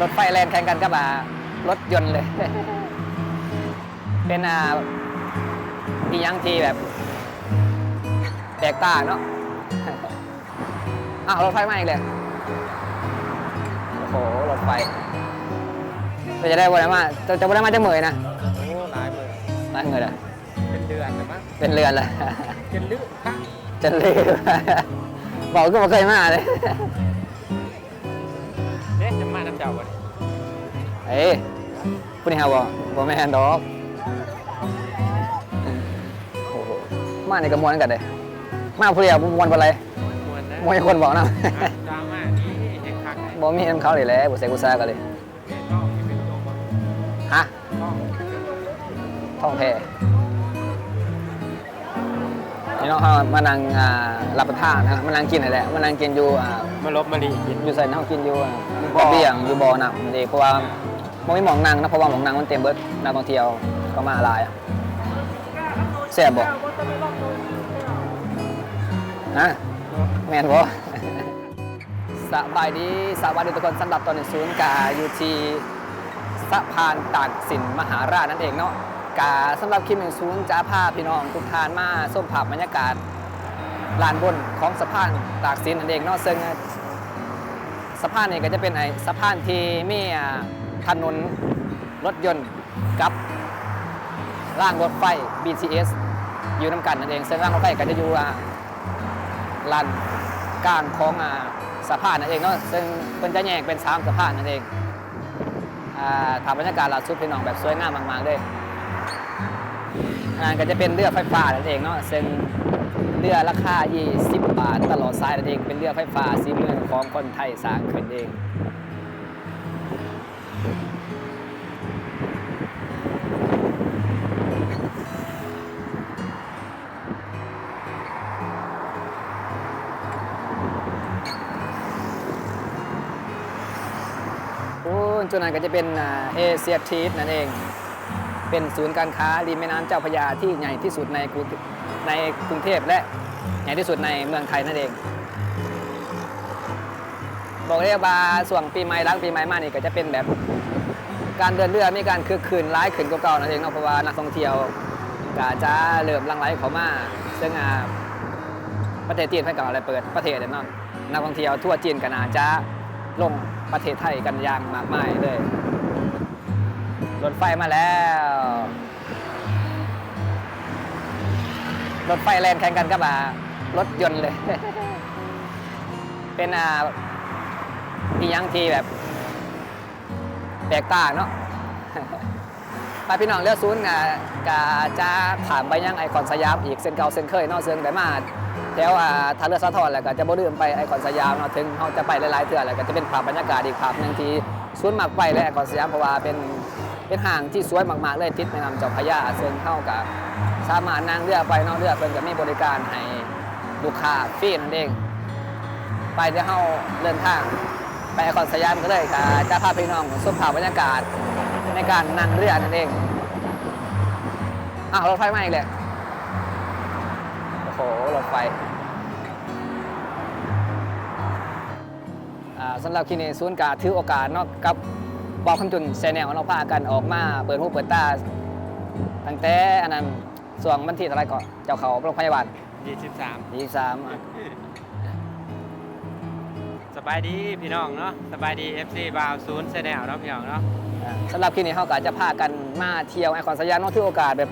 รถไฟแล่นแข่งกันกับอ่ารถยนต์เลย เป็นอ่าอีหยังที่แบบแตกต่างเนาะอ้าวรถไฟมาอีกเลยโอ้โหรถไฟเราจะได้วันไหนมาจะจะวันไหนมาจะเหมยนะโอ้หลายมือมาเหมยเลยเป็นเดือนนะมั้งเป็นเรือนเลยเป็นลึกค่ะจะเลือบอกก็บอกเคยมาเลยเด็จะมาน้ำ เจ้าบ่ดิเอ้ยคุณนี่ฮะบอกบอกแม่นดอกโอ้โหมาในกระมวลกันเลยมาผู้เดียวมวลอะไรมวนนะมวยคนบอกนะดราม่านี้เห็นคักไหนบอกมีน้ำเขาเลยแหละบุเซกุซากันเลยเห็นต้องที่เป็นตัวบ่ฮะต้องท่องแพนี่น้องเขามานั่งอ่ารับประทานนะมานั่งกินอะไรแหละมานั่งกินอยู่อ่ามาลบมาลีกินอยู่ใส่น้องกินอยู่ อ่าอยู่บ่อเบี้ยงอยู่บ่อน้ำนั่นเองเพราะว่าบ่มีหมองนั่งนะเพราะว่าหมองนั่งมันเต็มเบิดนักท่องเที่ยวก็มาหลายอะแซ่บบ่ฮะแม่นบ่สบายดีสวัสดีทุกคนสำหรับตอนนี้ศูนย์กาอยู่ที่สะพานตากสินมหาราชนั่นเองเนาะกาสำหรับคลิปหนึ่งศูนย์จะพาพี่น้องทุกทานมาส้มผับบรรยากาศลานบนของสะพานตากสินนั่นเองเนาะซึ่ง สะพานนี้ก็จะเป็นไอ้สะพานที่มีถนนรถยนต์กับร่างรถไฟ BTS อยู่น้ำกันนั่นเองซึ่งร่างรถไฟก็จะอยู่ลานกลางของอ่าสะพานนั่นเองเนาะซึ่งเป็นจะแยกเป็นสามสะพานนั่นเองอ่าถามบรรยากาศล่าสุดพี่น้องแบบสวยงามมากๆเลยงานก็จะเป็นเรือไฟฟ้านั่นเองเนาะซึ่งเรือราคา 20บาตลอดสายนั่นเองเป็นเรือไฟฟ้าสีเมือของคนไทยสร้างขึ้นเองโอ้จุดนั้นก็จะเป็นเอเชียทีสนั่นเอง เป็นศูนย์การค้าริมแม่น้ำเจ้าพระยาที่ใหญ่ที่สุดในกรุงในกรุงเทพและ ใหญ่ที่สุดในเมืองไทยนั่นเอง บอกเลยว่าส่วงปีใหม่ล้างปีใหม่มานี่ก็จะเป็นแบบการเดินเรือมีการคึกคืนร้ายขึ้นเก่าๆนั่นเองเนาะเพราะว่านักท่องเที่ยวก็จะเริ่มลังไหลเข้ามาซึ่งาประเทศจีนเพิ่นก็อะไรเปิดประเทศเนาะนักท่องเที่ยวทั่วจีนก็น่าจะลงประเทศไทยกันอย่างมากมายเลยรถไฟมาแล้ว รถไฟแลนแข่งกันกับอ่ารถยนต์เลย เป็นอ่าอีหยังทีแบบแปลกตาเนาะไปพี่น้องเลือกศูนย์อะกาจะถามไปยังไอคอนสยามอีกเส้นเก่าเส้นเคยนาะเส้นไดมาแถวอ่าทางเรือสะทอนแล้วก็จะบ่ลืมไปไอคอนสยามเนาะถึงเขาจะไปหลายๆเทื่อแล้วก็จะเป็นภาพบรรยากาศอีกภาพหนึงที่ศูนมากไปและไอคอนสยามเพราะว่าเป็นเป็นห้างที่สวยมากๆเลยติดแม่น้ำเจ้าพระยาซึ่งเข้ากับ สามารถนั่งเรือไปนาะเรือเพิ่นก็มีบริการให้ลูกค้าฟรีนั่นเอง ไปที่เฮาเดินทางไปคอนสยามก็เลยค่ะจะพาพี่น้องชมภาพบรรยากาศในการนั่งเรือนั่นเองอ้าวรถไฟมาอีกเลยโอ้โหรถไฟอ่าสำหรับคลินิกศูนย์การถือโอกาสนาะกับบอกคำจุนแซแนลเราพากันออกมา เปิดหูเปิดตาตั้งแต่อันนั้น ส่วงวันที่เท่าไหรก่อน เจ้าเขาโรงพยาบาลยี่สิบสามที่สามสบายดีพี่น้องเนาะสบายดี FC บาวศูนย์แนลเนาะพี่น้องเนาะอ่าสำหรับคลินิกเขาก็จะพากันมาเที่ยวไอคอนสยามเนาะถือโอกาสแบบ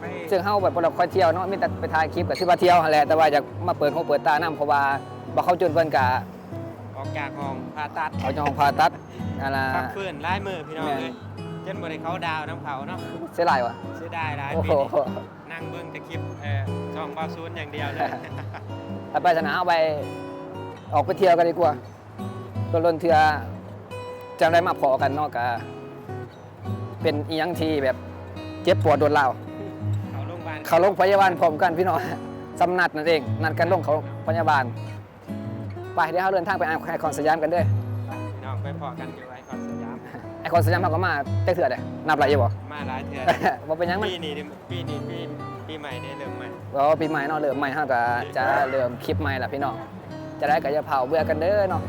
ไปซึ่งเขาแบบเราคอยเที่ยวเนาะมีแต่ไปถ่ายคลิปกับที่ว่าเที่ยวหั่นแหละแต่ว่าอยากมาเปิดหูเปิดตานํเพราะว่าบอกเขาจุนเพิ่นกะออกจากห้องผ่าตัดเอาจองผ่าตัดนั่นล่ะพักฟื้นลายมือพี่น้องแม่นเลย เช่นบริเขาดาวน้ำเขาเนาะเสียหลายวะเสียดายหลายโอ้ปีโหนี้นั่งเบิ้งแต่คลิปเอ่อช่องบาวศูนย์อย่างเดียวเลย ถ้าไปสนามเอาไปออกไปเที่ยวกันดีกว่าตนลนเทือจำได้มาพอกันเนอกกะเป็นอีหยังที่แบบเจ็บปวดโดนเล่าว เขาโรงพยาบาลเขาลงพยาบาลพร้อมกันพี่น้อง สำนัดนั่นเอง นัดกันลงเขาพยาบาล ไปเดี๋ยวเขาเดินทางไปไอคอนสยามกันเด้อพี่น้องไปพอกันอยู่ไอ คอนสยามไอคอนสยามเขาก็มาเจ๊เถื่อเด้นับอะไรอยู่บ่ มาหลายเถื่อว่าเป็นหยังมันปีนี้ดิปีนี้ปีปีใหม่ได้เริ่มใหม่ก็ปีใหม่เนาะเริ่มใหม่เฮาก็จะเริ่มคลิปใหม่ละพี่น้องจะได้ก็จะเผาเบื่อกันเด้อเนาะ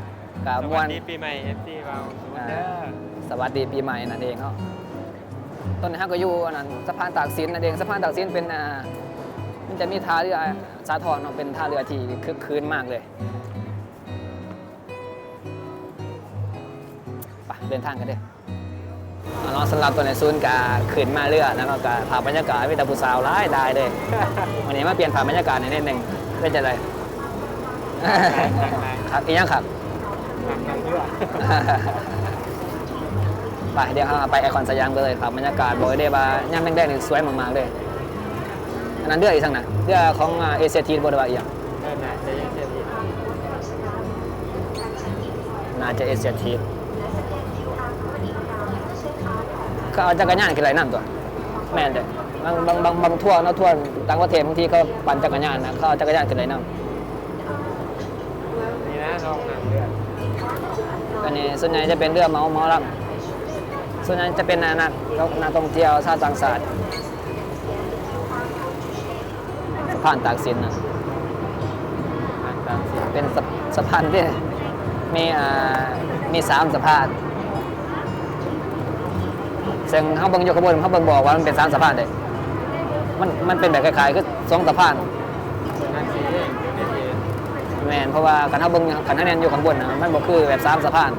กับสมววัลสดีปีใหม่ FC บ่าวศูนย์เด้อสวัสดีปีใหม่นั่นเองเนาะต้นนี้ก็อยู่อันนั้นสะพานตากสินนั่นเองสะพานตากสินเป็นอ่ามันจะมีท่าเรือสาทรเนาะเป็นท่าเรือที่คึกคืนมากเลยไปเดินทางกันเด้อ เอาเนาะสำหรับตัวในซูนย์กาขึ้นมาเรือแล้วก็กาพาบรรยากาศวิตาผู้สาวร้ายได้เลย วันนี้มาเปลี่ยนผ่านบรรยากาศในอยนิดหนึ่งเป็นจะไรครับอีกยังครับทางเรือไปเดี๋ยวเราไปไอคอนสยามกันเลยครับบรรยากาศบอกได้ว่าย่ำแดงๆนี่สวยมากๆเลยอันนั้นเรืออีกสังนะเรือของเอเชียทีบริวารอีกอย่างเออน่ะจะยังเสียดีน่าจะเอเชียที เขาเอาจักรยานขึ้นไรนั่นตัว แม่นเด้อบางบางบางบางทั่วร์เนาะทั่วร์ต่างประเทศบางทีก็ปั่นจักรยานนะเขาเอาจักรยานขึ้นไรนั่นนี่นะลองนั่งเรืออันนี้ส่วนใหญ่จะเป็นเรือเมาเมาลำส่วนใหญ่จะเป็นนักนักท่องเที่ยวชาติต่างชาติสะพานตากสินนะทางตามสิเป็นสะสะพานที่มีอ่ามีสามสะพาน ซึ่งเขาเบิ่งอยู่ขางบวนเขาเบิ่งบอกว่ามันเป็นสามสะพานเลยมันมันเป็นแบบคล้ายๆคือสองสะพานนั่นสิเองเดี๋ยวนี้แมนเพราะว่าคันเขาเบิ่งคันเขาแนนอยู่ข้างบนนะมันบอกคือแบบสามสะพาน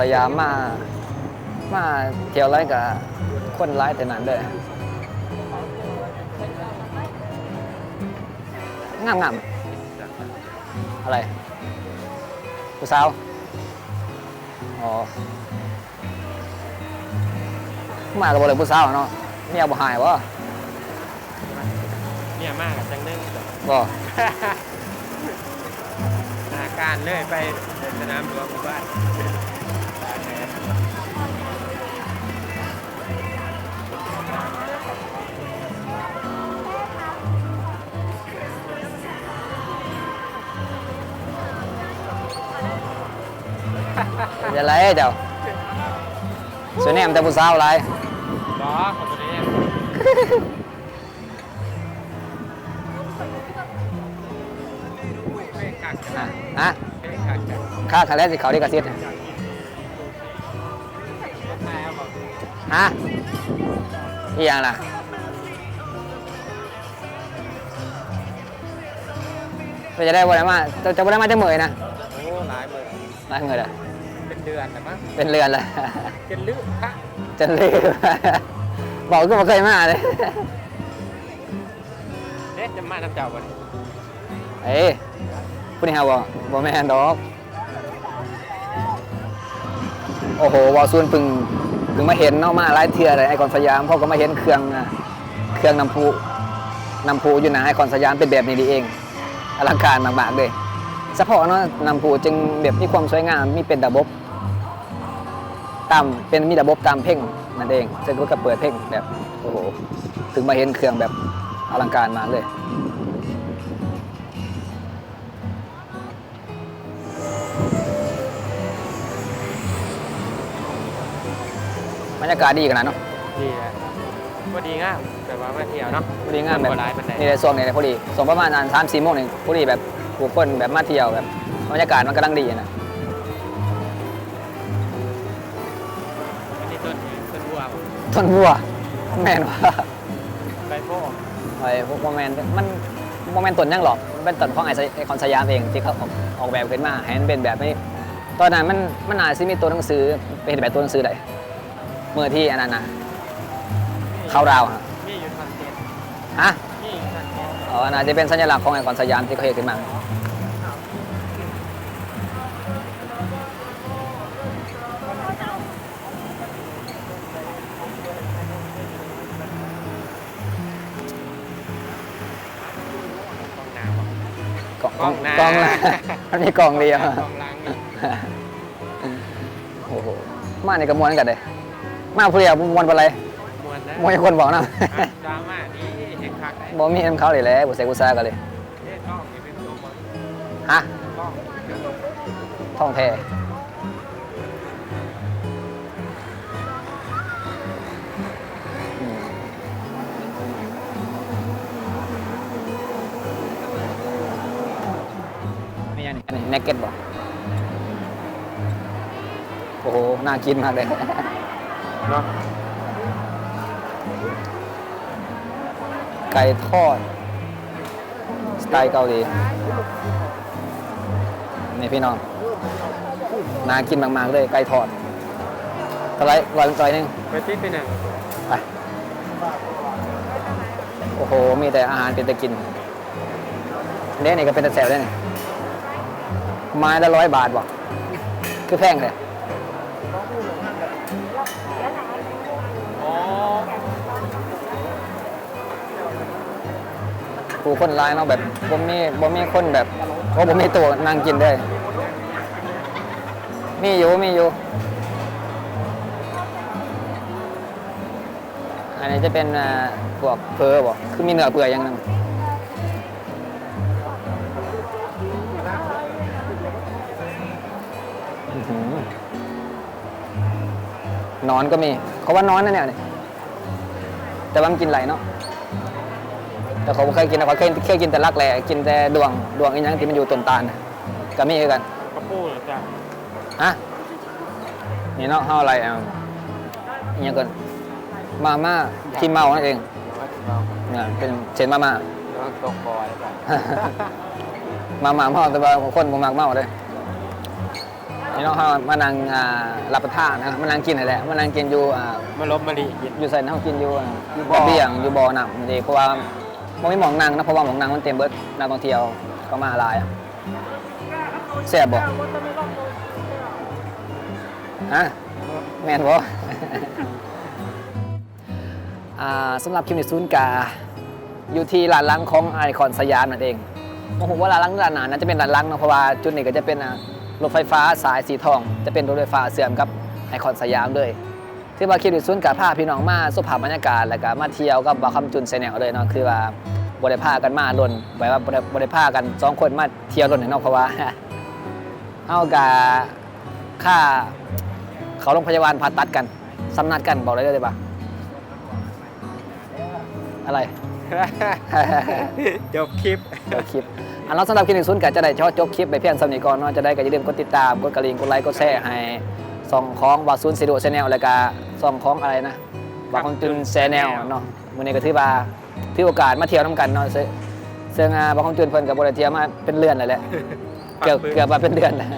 สยามมา มาเที่ยวไรกับคนร้ายแต่นั้นเลยงามงามๆอะไรผู้สาว อ๋อ มากับบ่เลยผู้สาวเนาะเมียบ่หายวะเนี่ยมากจังนึงบ่ อาการเลยไป สนามหลวงหมู่บ้านจะไรเจ้าสวยแนมแต่ผู้สาวไรบอขอบคุณเนี่ยไม่กักจังอะฮะไม่กักจัง ค่าคาแรกสิเขาดีกระซิบรถไฟเอาบอกฮะอีหยังล่ะเพื่อจะได้บ่ได้มาจะจะบ่ได้มาจะเหมยนะโอ้หลายหมื่นมาเหมยเลยเป็นเดือนแต่มั้งเป็นเรือนเลยเป็นลึกพระจนลืมบอกก็บ่เคยมาเลยเด็ดจะมาน้ำเจ้าบ่นเอ้ ยพูดนี่ฮะบ่บ่แม่นดอก โอ้โหวอลซูนพึ่งพึ่งมาเห็นเนาะมาหลายเทื่อเลยไอคอนสยามพ่อก็มาเห็นเครื่องเครื่องน้ำพุน้ำพุอยู่นะไอคอนสยามเป็นแบบนี้ดีเองอลังการมากๆเลยเฉพาะเนาะน้ำพุจึงแบบมีความสวยงามมีเป็นระบบตามเป็นมีระบบตามเพ่งนั่นเองซึ่งก็เปิดเพ่งแบบโอ้โหถึงมาเห็นเครื่องแบบอลังการมากเลย รรยากาศดีขนาดเนาะดีอะก็ดีงามแต่ว่ามาเที่ยวเนาะพอดีงามแบบบ่หลายปานใดนี่เลยส่วงนี่เลยพอดีส่งประมาณอันสามสี่โมงนี่พอดีแบบผู้คนแบบมาเที่ยวแบบบรรยากาศมันกำลังดีนะอันนี้ต้นต้นบัวบ่ต้นบัวแมนว่าใบโพกไอ้พวกโมเมนต์มันโมเมนต์ต้นยังหรอกมันเป็นต้นของไอไอคอนสยามเองที่เขาออกออกแบบขึ้นมาให้มันเป็นแบบนี้ตอนนั้นมันมันอาจจะมีตัวหนังสือเป็นแบบตัวหนังสือใด เมื่อที่อันนั้นนะเข้าราวฮะมีอยู่ทางเจ็ดฮะมีอยู่ทางเจ็ดอ๋ออันนั้นจะเป็นสัญลักษณ์ของไอคอนสยามที่เขาเห็นขึ้นมากองน้ำบ่กล่องกล่องหน้ากล่องละมันมีกล่องเดียวกองหลังนี่โอ้โหมมาในกระมวลกันเลย มาผู้เดียวมวนไปเลยมวนนะมวยคนบอกนะอะดราม่าดีเห็นคักได้บ่มีเอ็มเขาเลยแหละบุเซกุซากันเลยเอ๊ะกล้องนี่เป็นตัวบอลฮะกล้องท่องแท้อืมนี่อันนี้อันนี้เนกเก็ตบอกโอ้โห น่ากินมากเลย เนาะไก่ทอด สไตล์เกาหลีนี่พี่น้องน่ากินมาก ๆ เลยไก่ทอดเท่าไหรร้อยร้อยหนึงไปที่เป็นอะไปโอ้โห มีแต่อาหารเป็นตะกินเนี้นี่ก็เป็นตะแซวได้นี่ไม้ละร้อยบาทบอกคือแพงเลย ผู้คนร้ายเนาะแบบบ่มีบ่มีคนแบบโอ้บ่มีตัวนั่งกินได้ มีอยู่มีอยู่ อันนี้จะเป็นพวกเพอบอกคือมีเนื้อเปื่อยอย่างหนึงนอนก็มีเขาว่านอนนั่นเนี่ยแต่ว่ามันกินไหลเนาะ แต่เขาบ่เคยกินนะเขาเคยเคยกินแต่รักแหล่กินแต่ดวงดวงอีหยังที่มันอยู่ต้นตาลน่ะก็มีคือกันกระปูเหรอจ้ะฮะนี่เนาะเฮาอะไรอะอีหยังก่อนมาม่าที่เมานั่นเองเนี่ยเป็นเช่นมาม่าน้องตกบอยป่ะมาม่าเมาแต่ว่าคนบ่มักเมาเลยนี่เนาะเฮามานั่งอ่ารับประทานนะมานั่งกินนั่นแหละมานั่งกินอยู่อ่า มาลบมาลีกิน อยู่ใส่น้ำกินอยู่อะอยู่บ่อ ระเบียงอยู่บ่อน้ำนี่เพราะว่า บ่มีหมองนั่งนะเพราะว่าหมองนั่งมันเต็มเบิดนักท่องเที่ยวก็มาหลายอะแซ่บบ่ฮะแม่นบ่ อ่าสำหรับคลิปในศูนย์กาอยู่ที่ลานลังของไอคอนสยามนั่นเองโอ้โหว่าลานลังลานหนาน่าจะเป็นลานลังเนาะเพราะว่าจุดนี้ก็จะเป็นรถไฟฟ้าสายสีทอง จะเป็นรถไฟฟ้าเสื่อมกับไอคอนสยามเลย ที่ว่าคลิปในศูนย์กาพาพี่น้องมาสุภาพบรรยากาศแล้วก็มาเที่ยวกับบาคำจุนไซแนลเลยเนาะคือว่าบริพากันมาลนไว้ว่าบริพากันสองคนมาเที่ยวลนเนาะเพราะว่าเอากาค่าเขาโรงพยาบาลผ่าตัดกันสำนัดกันบอกเลยได้ปะอะไรจบคลิปจบคลิปอันเราสำหรับคลิปหนึ่งศูนย์ก็จะได้ชอจบคลิปไปเพียงสำนีก่อนเนาะจะได้ก็อย่าลืมกดติดตามกดกระลิ่งกดไลค์กดแชร์ให้ส่องของบาซูนซีโดชแนลแล้วก็ ส่องของอะไรนะบาคองจุนแชนแนลเนาะมื้อนี้ก็ถือว่าถือโอกาสมาเที่ยวน้ำกันเนาะซึ่งซึ่งอ่าบาคองจุนเพิ่นกับบริเที่ยวมาเป็นเดือนเลยแหละเกือบเกือบมาเป็นเดือนแล้ว